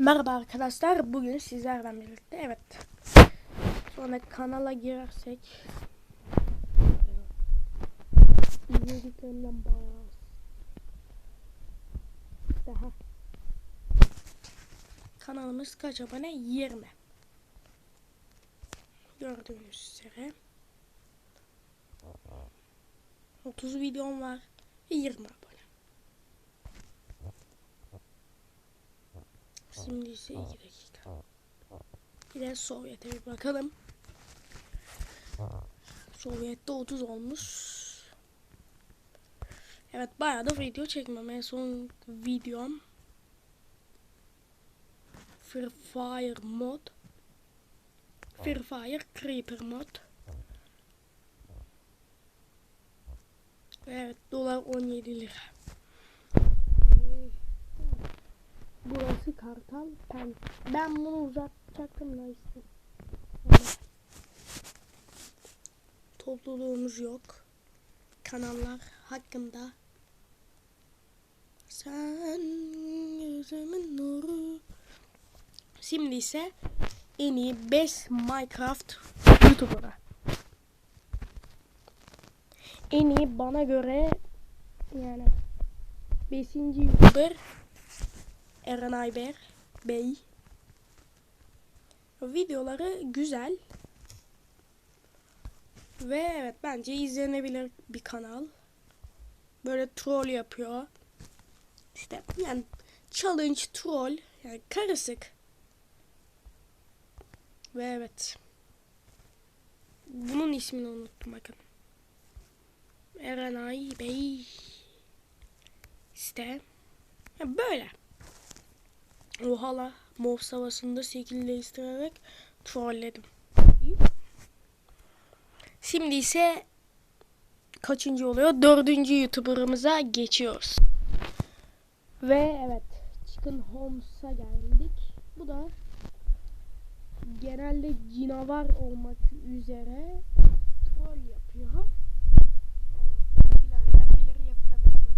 Merhaba arkadaşlar. Bugün sizlerle birlikte evet. Sonra kanala girersek izlediklerimden bayağı. Daha. Kanalımız kaç abone? 20. Gördüğünüz üzere. 30 videom var ve 20 abone. Şimdi ise 2 dakika. Bir de Sovyet'e bir bakalım. Sovyet'te 30 olmuş. Evet bayağı da video çekmem. En son videom Free Fire mod Free Fire Creeper mod Evet dolar 17 lira. Burası Kartal Pen. Ben bunu uzatacaktım da işte. Topluluğumuz yok. Kanallar hakkında. Sen gözümün nuru. Şimdi ise en iyi 5 Minecraft YouTuber'a. En iyi bana göre yani 5. YouTuber Eren Ayber Bey. Videoları güzel. Ve evet bence izlenebilir bir kanal. Böyle troll yapıyor. İşte yani challenge troll yani karışık. Ve evet. Bunun ismini unuttum bakın. Erenay Bey. İşte. Ya böyle. Ohala mor havasında şekil değiştirerek trolledim. Şimdi ise kaçıncı oluyor? Dördüncü YouTuber'ımıza geçiyoruz. Ve evet Chicken Homes'a geldik. Bu da genelde canavar olmak üzere troll yapıyor. Evet, bilenler bilir yapı kapatmasını.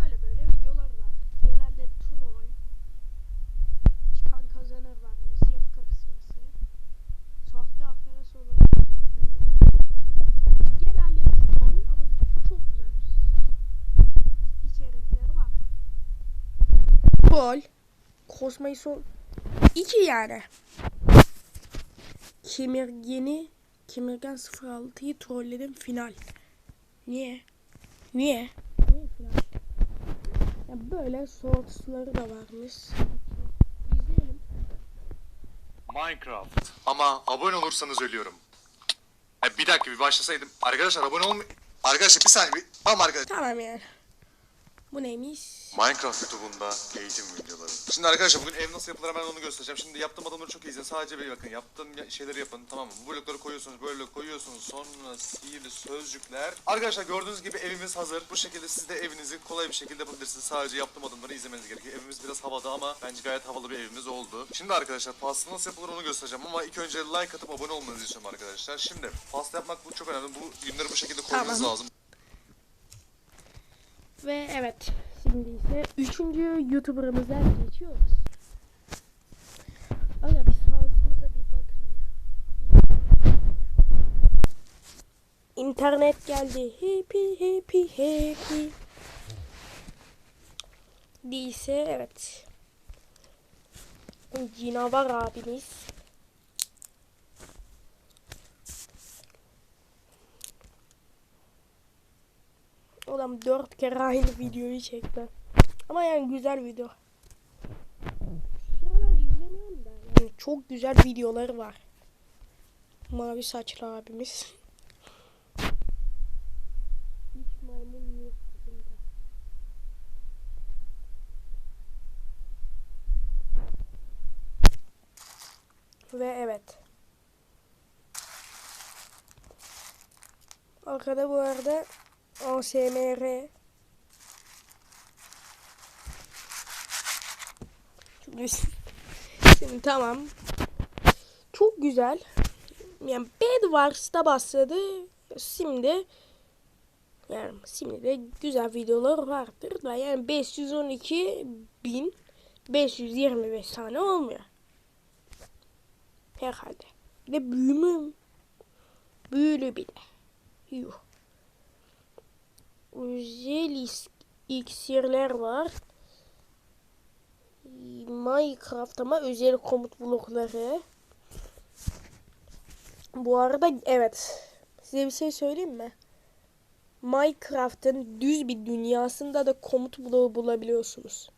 Böyle böyle videolar var. Genelde troll. Çıkan kazanır varmış. Yapı kapışması. Sahte arkadaş olarak. Genelde troll ama çok güzel içerikleri var. Troll. Kosmayı son... İki yani. Kemirgeni Kemirgen 06'yı trolledim final. Niye? Niye? Niye final? Ya böyle shortsları da varmış. İzleyelim. Minecraft. Ama abone olursanız ölüyorum. Ha, bir dakika bir başlasaydım. Arkadaşlar abone olmayı... Arkadaşlar bir saniye. Tamam arkadaşlar. Tamam yani. Bu neymiş? Minecraft YouTube'unda eğitim videoları. Şimdi arkadaşlar bugün ev nasıl yapılır hemen onu göstereceğim. Şimdi yaptığım adımları çok izleyin. Sadece bir bakın. Yaptığım ya- şeyleri yapın tamam mı? Bu blokları koyuyorsunuz böyle koyuyorsunuz. Sonra sihirli sözcükler. Arkadaşlar gördüğünüz gibi evimiz hazır. Bu şekilde siz de evinizi kolay bir şekilde yapabilirsiniz. Sadece yaptığım adımları izlemeniz gerekiyor. Evimiz biraz havada ama bence gayet havalı bir evimiz oldu. Şimdi arkadaşlar pasta nasıl yapılır onu göstereceğim. Ama ilk önce like atıp abone olmanızı istiyorum arkadaşlar. Şimdi pasta yapmak bu çok önemli. Bu günleri bu şekilde koymanız Tamam. lazım. Ve evet. Şimdi ise üçüncü YouTuber'ımıza geçiyoruz. Aga bir şansımıza bir bakın ya. İnternet geldi. Happy happy happy. Değilse evet. Cinavar abimiz. Adam dört kere aynı videoyu çekti. Ama yani güzel video. Yani çok güzel videoları var. Mavi saçlı abimiz. Ve evet. Arkada bu arada ASMR Şimdi, şimdi tamam. Çok güzel. Yani Bed Wars'ta başladı. Şimdi Yani şimdi de güzel videolar vardır da yani 512 bin 525 tane olmuyor. Herhalde. Bir de büyümü büyülü bir de. Yuh. Özel iksirler var. Minecraft ama özel komut blokları. Bu arada evet. Size bir şey söyleyeyim mi? Minecraft'ın düz bir dünyasında da komut bloğu bulabiliyorsunuz.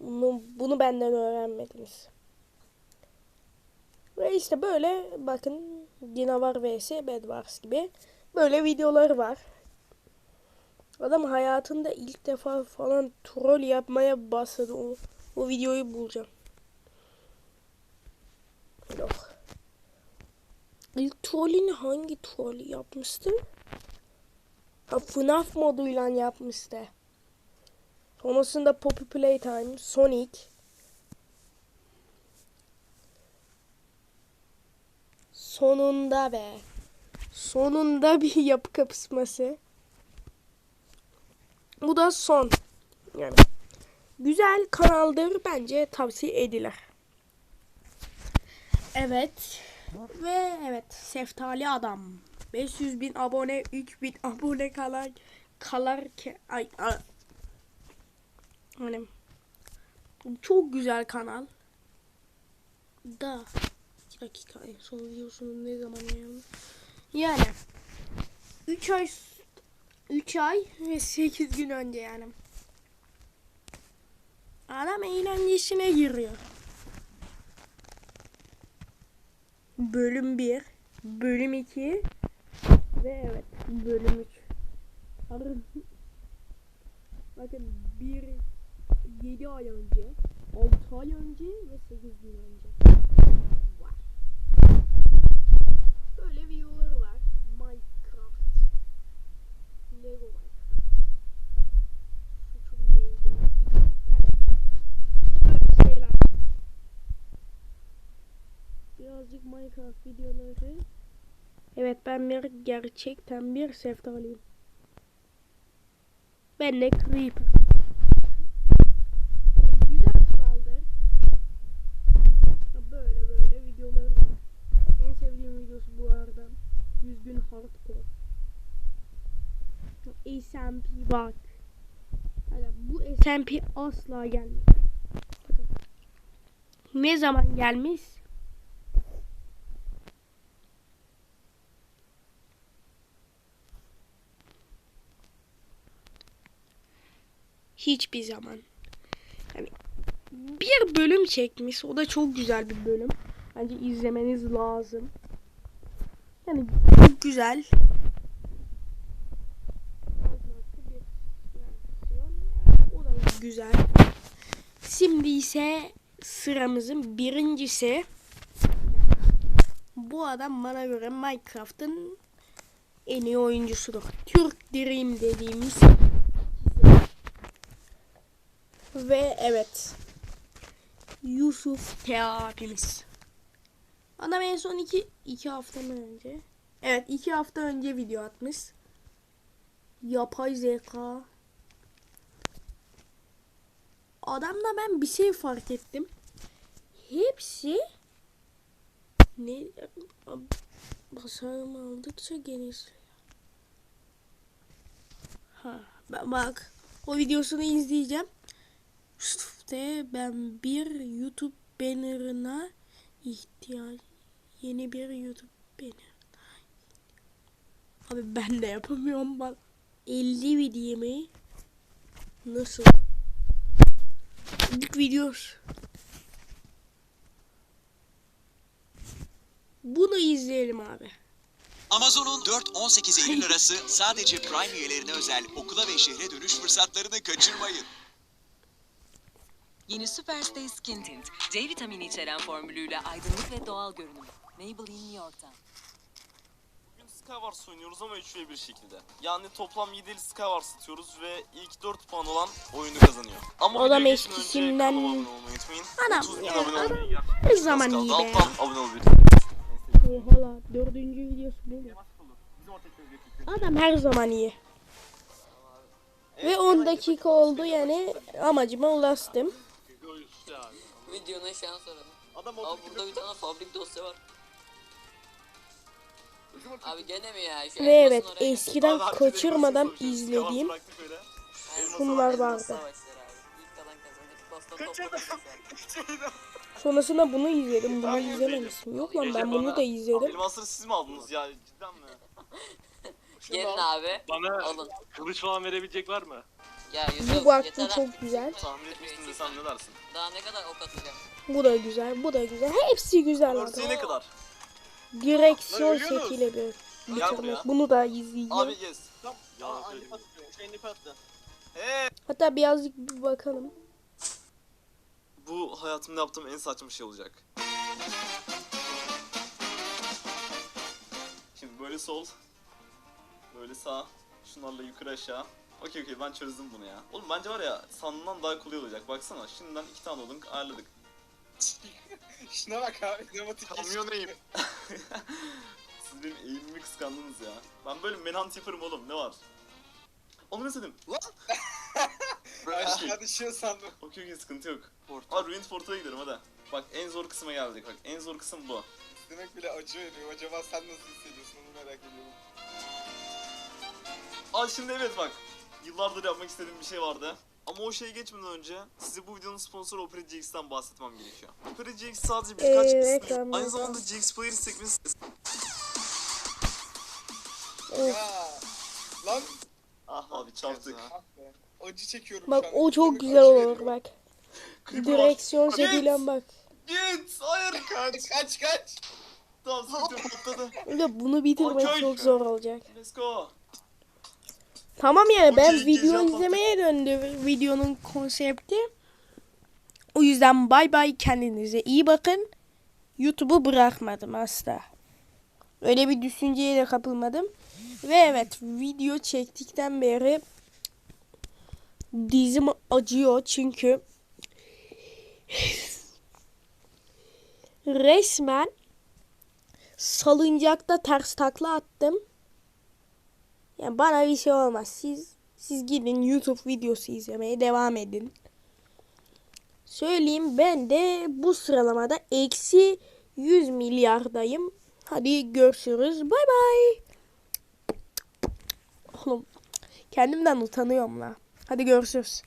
Bunu, bunu benden öğrenmediniz. Ve işte böyle bakın Dinavar vs Bedwars gibi böyle videoları var. Adam hayatında ilk defa falan troll yapmaya başladı. O, o videoyu bulacağım. Yok. İlk trollünü hangi troll yapmıştı? Ha, FNAF moduyla yapmıştı. Sonrasında Poppy Playtime, Sonic. Sonunda be. Sonunda bir yapı kapışması. Bu da son. Yani güzel kanaldır bence tavsiye edilir. Evet. Ve evet Seftali Adam. 500 bin abone, 3000 abone kalar kalar ki ay, ay. Hani çok güzel kanal. Da 2 dakika en son videosunu ne zaman yayınladım? Yani 3 ay 3 ay ve 8 gün önce yani. Adam eğlencesine giriyor. Bölüm 1, bölüm 2 ve evet bölüm 3. Arın Bakın 1 7 ay önce, 6 ay önce ve 8 gün önce. Var. Böyle videoları var. Minecraft. Lego Minecraft. Suçum neydi? gibi. Yani böyle şeyler. Birazcık Minecraft videoları. Evet ben bir gerçekten bir seftaliyim. Ben de Creeper. Güzel kanaldır. Böyle böyle videoları var. En sevdiğim videosu bu arada. 100 gün hardcore. SMP bak. Bu SMP asla gelmiyor. Ne zaman gelmiş? Hiçbir zaman. Yani bir bölüm çekmiş. O da çok güzel bir bölüm. Bence izlemeniz lazım. Yani çok güzel. O da güzel. Şimdi ise sıramızın birincisi. Bu adam bana göre Minecraft'ın en iyi oyuncusudur. Türk Dream dediğimiz ve evet. Yusuf Tea abimiz. Adam en son iki, iki hafta mı önce? Evet iki hafta önce video atmış. Yapay zeka. Adamda ben bir şey fark ettim. Hepsi ne basarım aldıkça genişliyor. Ha, ben bak o videosunu izleyeceğim. İşte ben bir YouTube bannerına ihtiyaç yeni bir YouTube banner. Abi ben de yapamıyorum bak. 50 videomu nasıl? İlk videos. Bunu izleyelim abi. Amazon'un 4-18 Eylül arası sadece Prime üyelerine özel okula ve şehre dönüş fırsatlarını kaçırmayın. Yeni Superstay Skin Tint, C vitamini içeren formülüyle aydınlık ve doğal görünüm. Maybelline New York'tan. Bugün Skywars oynuyoruz ama 3 ve 1 şekilde. Yani toplam 7'li Skywars atıyoruz ve ilk 4 puan olan oyunu kazanıyor. Ama Adam videoya geçmeden önce eskisinden- kanalıma abone olmayı unutmayın. Adam 30 bin ya, abone adam olmayı her zaman iyi be. Alttan abone olabilirsiniz. Oha la dördüncü videosu bu? Adam her zaman iyi. Ve 10 dakika oldu yani amacıma ulaştım. Videonun şu an soralım. Adam Aa burada bir tane fabrik dosya var. Abi gene mi ya? Şu Ve elmasın evet oraya eskiden Abi, kaçırmadan elmasını sonuçta izlediğim bıraktık. Elmas vardı. savaşları abi. İlk kalan kazanır. Boston topladı. Sonrasında bunu izledim. Bunu izlememişim. Yok lan ben bunu da izledim. Elmasları siz mi aldınız ya cidden mi? Gelin abi. Bana Alın. kılıç falan verebilecek var mı? Ya Bu baktım yeter çok güzel. Tahmin etmiştim desem ne dersin? Daha ne kadar ok atacağım? Bu da güzel. Bu da güzel. Hepsi güzel abi. Örtüye ne kadar? Direksiyon Lan ölüyorsunuz. şekli bir. buraya. bitirmek. Bunu da izleyeceğim. Abi. Yalan söyleyeyim. Eee Hatta birazcık bir bakalım. bu hayatımda yaptığım en saçma şey olacak. Şimdi böyle sol. Böyle sağ. Şunlarla yukarı aşağı. Okey okey ben çözdüm bunu ya. Oğlum bence var ya sandığımdan daha kolay olacak. Baksana şimdiden iki tane odun ayarladık. Şuna bak abi. Dramatik Kamyon eğim. Siz benim eğimimi kıskandınız ya. Ben böyle menhunt yaparım oğlum ne var? Onu ne dedim? Aşağı düşüyor sandım. Okey okey sıkıntı yok. Aa Ruined Fort'a gidelim hadi. Bak en zor kısma geldik bak. En zor kısım bu. Demek bile acı veriyor. Acaba sen nasıl hissediyorsun onu merak ediyorum. Aa şimdi evet bak. Yıllardır yapmak istediğim bir şey vardı. Ama o şeye geçmeden önce size bu videonun sponsoru Opera GX'ten bahsetmem gerekiyor. Opera GX sadece birkaç Evet, anladım. aynı zamanda GX Player sekmesi Ya. Lan. Ah abi çarptık. Ah. Acı çekiyorum Bak şu an. o çok güzel olur bak. Direksiyon şekliyle bak. Git! Hayır! Kaç kaç kaç. Tamam sıkıntı patladı. Ya bunu bitirmek çok zor olacak. Let's go. Tamam yani ben video izlemeye döndü videonun konsepti. O yüzden bay bay kendinize iyi bakın. YouTube'u bırakmadım asla. Öyle bir düşünceye de kapılmadım. Ve evet video çektikten beri dizim acıyor çünkü resmen salıncakta ters takla attım. Yani bana bir şey olmaz. Siz siz gidin YouTube videosu izlemeye devam edin. Söyleyeyim ben de bu sıralamada eksi 100 milyardayım. Hadi görüşürüz. Bay bay. Oğlum kendimden utanıyorum la. Hadi görüşürüz.